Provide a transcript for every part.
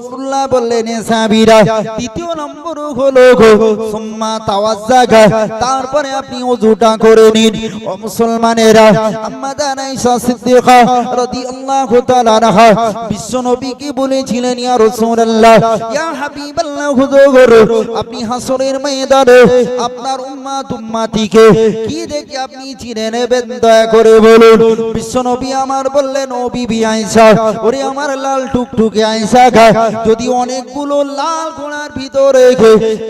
রসুল্লাহ বললেন সাহাবীরা, দ্বিতীয় নম্বর হলো গো, সুম্মা তাওয়াজ্জাগা তারপরে আপনি ওযুটা করে নিন। ও মুসলমানেরা আম্মা দানাইসা সিদ্দিকা রাদিয়াল্লাহু তাআলা আনহা বিশ্ব নবীকে বলেছিলেন, ইয়া রাসূলুল্লাহ, ইয়া হাবিবাল্লাহ হুজুর, আপনি হাসরের ময়দানে আপনার উম্মাত উম্মাতিকে কি দেখে আপনি চিনে নেবেন দয়া করে বলুন। বিশ্ব নবী আমার বললেন, ও বিবি আয়েশা, ওরে আমার লাল টুকটুকে আয়েশা যদি অনেকগুলো লাল ঘোড়ার ভিতরে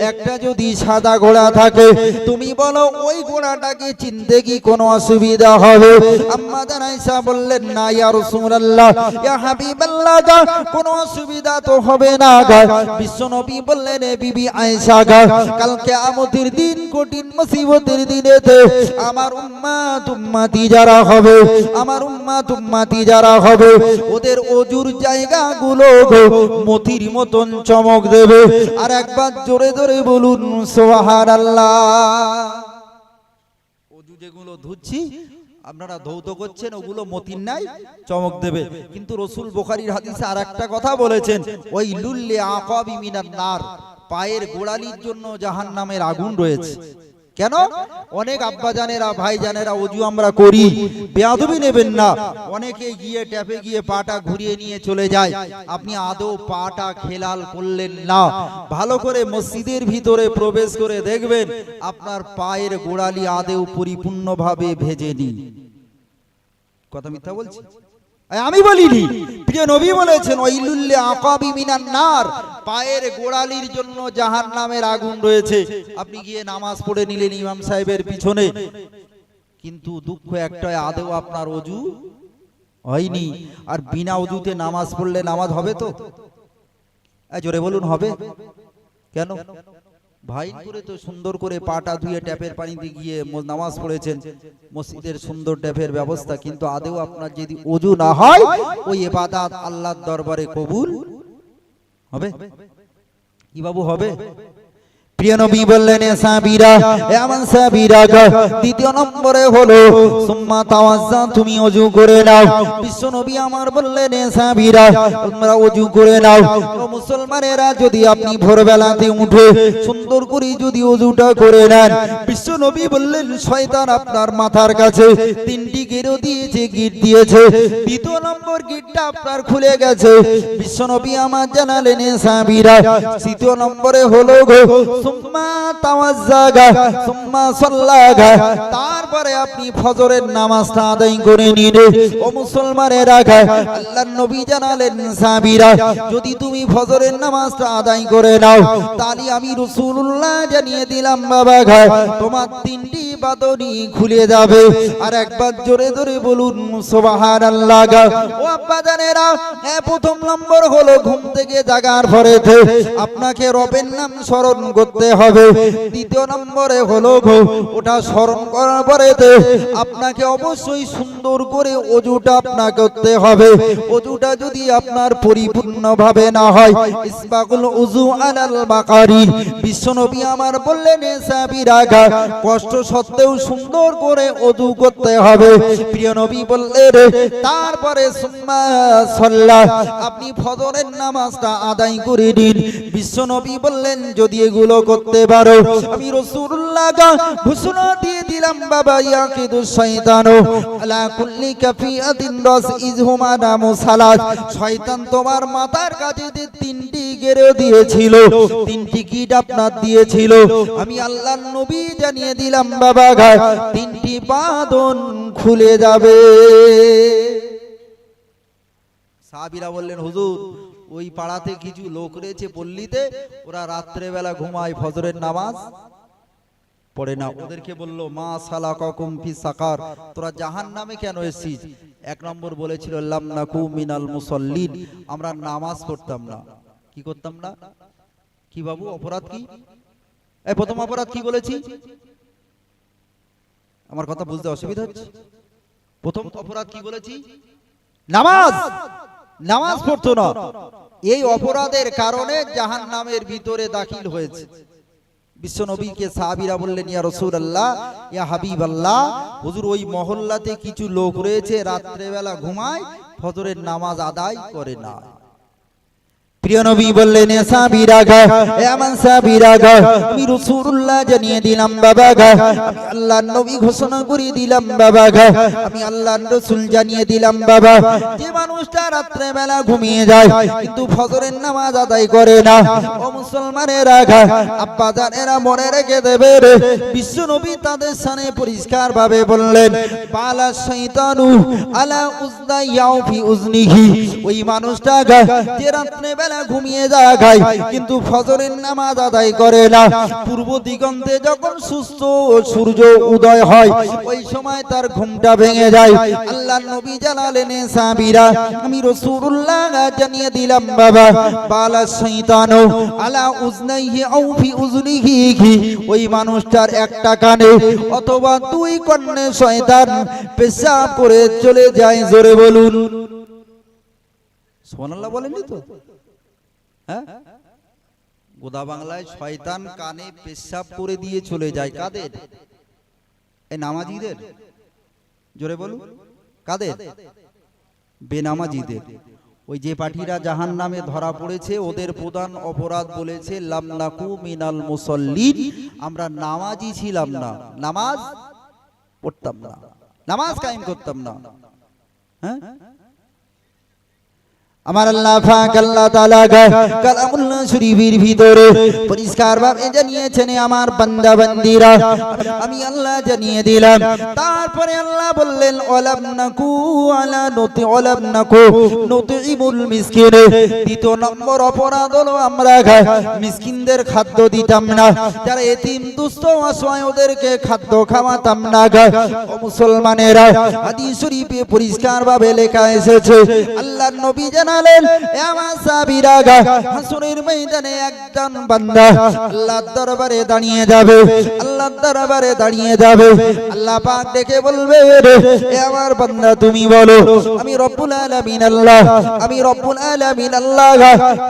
একটা যদি সাদা ঘোড়া থাকে, তুমি বলো ওই ঘোড়াটাকে চিনতে কি কোনো অসুবিধা হবে? আম্মা জান আয়েশা বললেন, না ইয়া রাসূলুল্লাহ, ইয়া হাবিবাল্লাহ, গা, কোনো অসুবিধা তো হবে না, গা। বিশ্ব নবী বললেন, এ বিবি আয়েশা, গা, কাল কিয়ামতের দিন, কঠিন মুসিবতের দিনেতে আমার উম্মাত উম্মাতি যারা হবে, আমার উম্মাত উম্মাতি যারা হবে, ওদের অজুর জায়গাগুলো গো মতির মতন চমক দেবে। আর একবার জোরে জোরে বলুন, সুবহানাল্লাহ। অজু যেগুলো ধুচ্ছি, আপনারা ধৌত করছেন, ওগুলো মতির নাই চমক দেবে। কিন্তু রসুল বোখারির হাদিসে আর একটা কথা বলেছেন, ওই লুল্লে আকাবি মিনার নার, পায়ের গোড়ালির জন্য জাহান নামের আগুন রয়েছে। কেন? অনেক আব্বাজানেরা ভাইজানেরা অজু আমরা করি। বেয়াদবি নেবেন না। অনেকে গিয়ে ট্যাপে গিয়ে পাটা ঘুরিয়ে নিয়ে চলে যায়। আপনি আদৌ পাটা খেলাল করলেন না। ভালো করে মসজিদের ভিতরে প্রবেশ করে দেখবেন আপনার পায়ের গোড়ালি আদেও পরিপূর্ণভাবে ভেজে নিন কথা মিথ্যা বলছি? আমি বলিনি। প্রিয় নবী বলেছেন ওইলুল্লে আকাবি মিনান নার। পায়ের গোড়ালির জন্য জাহান নামের আগুন রয়েছে। আপনি গিয়ে নামাজ পড়ে নিলেন ইমাম সাহেবের পিছনে। কিন্তু দুঃখ একটাই আদেও আপনার অজু হয়নি? আর বিনা অজুতে নামাজ পড়লে নামাজ হবে তো? জোরে বলুন, হবে? কেন? ভাই করে তো সুন্দর করে পাটা ধুয়ে ট্যাপের পানিতে গিয়ে নামাজ পড়েছেন। মসজিদের সুন্দর ট্যাপের ব্যবস্থা কিন্তু আদেও আপনার যদি অজু না হয় ওই এবাদাত আল্লাহর দরবারে কবুল। হবে? কি বাবু হবে? প্রিয় নবী বললেন সাবিরা এমন সাবিরা গো দ্বিতীয় নম্বরে হলো, সুম্মা তাওয়াজ্জা, তুমি ওযু করে নাও। বিশ্ব নবী আমার বললেন সাবিরা তোমরা ওযু করে নাও। মুসলমানেরা, যদি আপনি ভোরবেলাতে উঠে সুন্দর করে যদি ওযুটা করে নেন, বিশ্ব নবী বললেন, শয়তান আপনার মাথার কাছে তিনটি গেরো দিয়েছে, গিট দিয়েছে। দ্বিতীয় নম্বর গিটটা আপনার খুলে গেছে। বিশ্ব নবী আমার জানালেন সাবিরা তৃতীয় নম্বরে হলো গো তারপরে আপনি ফজরের নামাজটা আদায় করে নিন। ও মুসলমানের রাখায় আল্লাহর নবী জানালেন সাবিরা যদি তুমি ফজরের নামাজটা আদায় করে নাও, তাহলে আমি রাসূলুল্লাহ জানিয়ে দিলাম, বাবা ঘায় তোমার তিনটি বাদনি খুলে যাবে। আর একবার জোরে জোরে বলুন, সুবহানাল্লাহ গা। ও আব্বা জানেরা, এ প্রথম নম্বর হলো ঘুম থেকে জাগার পরেতে আপনাকে রবের নাম স্মরণ করতে হবে। দ্বিতীয় নম্বরে হলো গো ওটা স্মরণ করার পরেতে আপনাকে অবশ্যই সুন্দর করে অজুটা আপনাকে করতে হবে। অজুটা যদি আপনার পরিপূর্ণভাবে না হয় ইসবাকুল উজু আলাল বাকারি। বিশ্বনবী আমার বললেন, এ সাবিরাগা কষ্ট সত্ত্বেও সুন্দর করে অজু করতে হবে। প্রিয় নবী বললেন, তারপরে সাল্লাহ আপনি ফজরের নামাজটা আদায় করে নিন। বিশ্বনবী বললেন, যদি এগুলো করতে পারো, আমি রাসূলুল্লাহ গা ঘোষণা দিয়ে দিলাম বাবা, ইয়াকিদু আলা কুল্লি কাফিয়াতিন ইজহুমা নামু সালাত শয়তান তোমার কাছে তিনটি গেরে দিয়েছিল, তিনটি আপনার দিয়েছিল। আমি আল্লাহর নবী জানিয়ে দিলাম বাবা তিনটি খুলে যাবে। সাহাবীরা বললেন, হুজুর, ওই পাড়াতে কিছু লোক রয়েছে পল্লীতে, ওরা রাত্রে বেলা ঘুমায় ফজরের নামাজ? পড়ে না ওদেরকে বলল, মা সালা ককুম ফি সাকার। তোরা জাহান নামে কেন এসেছিস? এক নম্বর বলেছিল মিনাল মুসল্লিন। আমরা নামাজ পড়তাম না। কি করতাম না? কি বাবু, অপরাধ কি? এই প্রথম অপরাধ কি বলেছি? আমার কথা বুঝতে অসুবিধা হচ্ছে। প্রথম অপরাধ কি বলেছি? নামাজ! নামাজ পড়তো না। এই অপরাধের কারণে জাহান নামের ভিতরে দাখিল হয়েছে। বিশ্ব নবীকে সাহাবিরা বললেন, ইয়া রসুল আল্লাহ ইয়া হাবিব আল্লাহ হুজুর, ওই মহল্লাতে কিছু লোক রয়েছে, রাত্রেবেলা ঘুমায়, ফজরের নামাজ আদায় করে না। প্রিয় নবী বললেন সাবিরা গা এ আমার সাবিরা গা আমি রাসূলুল্লাহ জানিয়ে দিলাম, বাবা গা নবী ঘোষণা করে দিলাম, বাবা গা, আমি রাসূল জানিয়ে দিলাম, বাবা যে মানুষটা রাত্রে বেলা ঘুমিয়ে যায়, কিন্তু ফজরের নামাজ আদায় করে না। ও আব্বা জানেরা মনে রেখে দেবে রে। বিশ্ব নবী তাদের সামনে পরিষ্কার ভাবে বললেন পালা শয়তানু আলা উজনা উজনিহি। ওই মানুষটা গা, যে রাত্রে বেলা ঘুমিয়ে যায় কিন্তু ফজরের নামাজ আদায় করে না। পূর্ব দিগন্তে যখন সুস্থ সূর্য উদয় হয়, ওই সময় তার ঘুমটা ভেঙে যায়। আল্লাহ নবী জানালেন সাবিরা আমি রাসূলুল্লাহ জানিয়ে দিলাম, বাবা, বালা শয়তানু আলা উজনাইহি আও ফি উজনিহি ওই মানুষটার একটা কানে অথবা দুই কর্ণে শয়তান পেশাব করে চলে যায়, জোরে বলুন। সোনাল্লাহ বলেননি তো? হ্যাঁ? গোদা বাংলায় শয়তান কানে পেশাব করে দিয়ে চলে যায়। কাদের? এই নামাজিদের? জোরে বলুন। কাদের? বেনামাজিদের। ওই যে পাঠিরা জাহান নামে ধরা পড়েছে, ওদের প্রধান অপরাধ বলেছে, লামনাকু মিনাল মুসল্লিন। আমরা নামাজি ছিলাম না। নামাজ পড়তাম না। নামাজ কায়েম করতাম না। হ্যাঁ? আমার আল্লাহ পাক, আল্লাহ তাআলা কালামুল্লাহ শরীফের ভিতরে পরিষ্কার ভাবে জানিয়েছেন আমার বান্দা, বান্দিরা, আমি আল্লাহ জানিয়ে দিলাম। তারপরে আল্লাহ বললেন, ওয়ালাম নাকু আলা নতি, ওয়ালাম নাকু নতিমুল মিসকিন। দ্বিতীয় নম্বর অপরাধ হলো, আমরা মিসকিনদের খাদ্য দিতাম না। যারা এতিম, দুস্থ, অসহায়, ওদেরকে খাদ্য খাওয়াতাম না ও মুসলমানেরা, হাদিস শরীফে পরিষ্কার ভাবে লেখা এসেছে, আল্লাহর নবী জানালেন আমার সাহাবীরা গা, হাসরের ময়দানে একজন বান্দা আল্লাহর দরবারে দাঁড়িয়ে যাবে, আল্লাহর দরবারে দাঁড়িয়ে যাবে। আল্লাহ পাক ডেকে বলবে, এ আমার বান্দা, তুমি বলো, আমি রব্বুল আলামিন আল্লাহ, আমি রব্বুল আলামিন আল্লাহ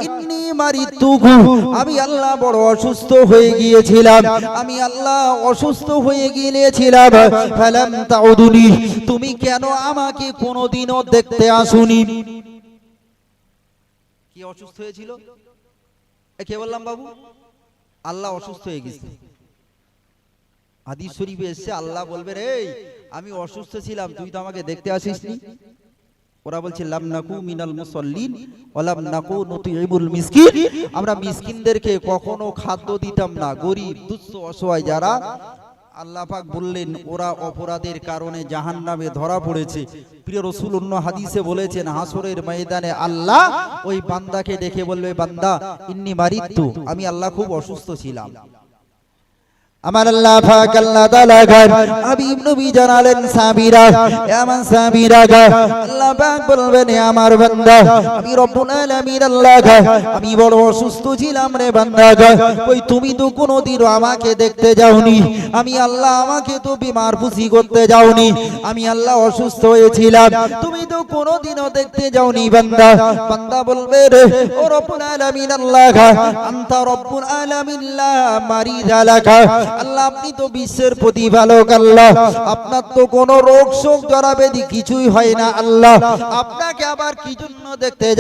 ইন্নী মারিতুকু, আমি আল্লাহ বড় অসুস্থ হয়ে গিয়েছিলাম, আমি আল্লাহ অসুস্থ হয়ে গিয়েছিলাম। ফালাম তাউদুনি, তুমি কেন আমাকে কোনোদিনও দেখতে আসুনি? অসুস্থ হয়েছিল? কে বললাম বাবু? আল্লাহ অসুস্থ হয়ে গেছে। হাদিস শরীফে এসছে আল্লাহ বলবে, রে, আমি অসুস্থ ছিলাম, তুই তো আমাকে দেখতে আসিসনি? ওরা বলছে, লাম নাকু মিনাল মুসল্লিন ওয়ালাম নাকু নুতিবুল মিসকিন। আমরা মিসকিনদেরকে কখনো খাদ্য দিতাম না। গরিব, দুস্থ, অসহায় যারা আল্লাহ পাক বললেন, ওরা অপরাধের কারণে জাহান নামে ধরা পড়েছে। প্রিয় রসুল অন্য হাদিসে বলেছেন, হাসরের ময়দানে আল্লাহ ওই বান্দাকে দেখে বলবে, বান্দা, ইন্নি মারিত্তু, আমি আল্লাহ খুব অসুস্থ ছিলাম। আমার আল্লাহ পাক আল্লাহ তাআলা গান হাবিব নবী জানালেন, সাবিরা এমন সাবিরা গা আল্লাহ পাক বলবেন আমার বান্দা, আমি রব্বুল আলামিন আল্লাহ গা আমি বড় অসুস্থ ছিলাম রে বান্দা গা ওই তুমি তো কোনোদিনও আমাকে দেখতে যাওনি, আমি আল্লাহ আমাকে তো বিমার খুশি করতে যাওনি, আমি আল্লাহ অসুস্থ হয়েছিলাম, তুমি তো কোনোদিনও দেখতে যাওনি বান্দা বান্দা বলবে রে, ও রব্বুল আলামিন আল্লাহ গা আনতা রব্বুল আলামিন লা মারিদা লাকা আল্লাহ, আপনি তো বিশ্বের প্রতিপালক আল্লাহ। আপনার তো কোনো রোগ শোক জড়াবেদি কিছুই হয় না আল্লাহ। আপনাকে আবার কি জন্য দেখতে যাব?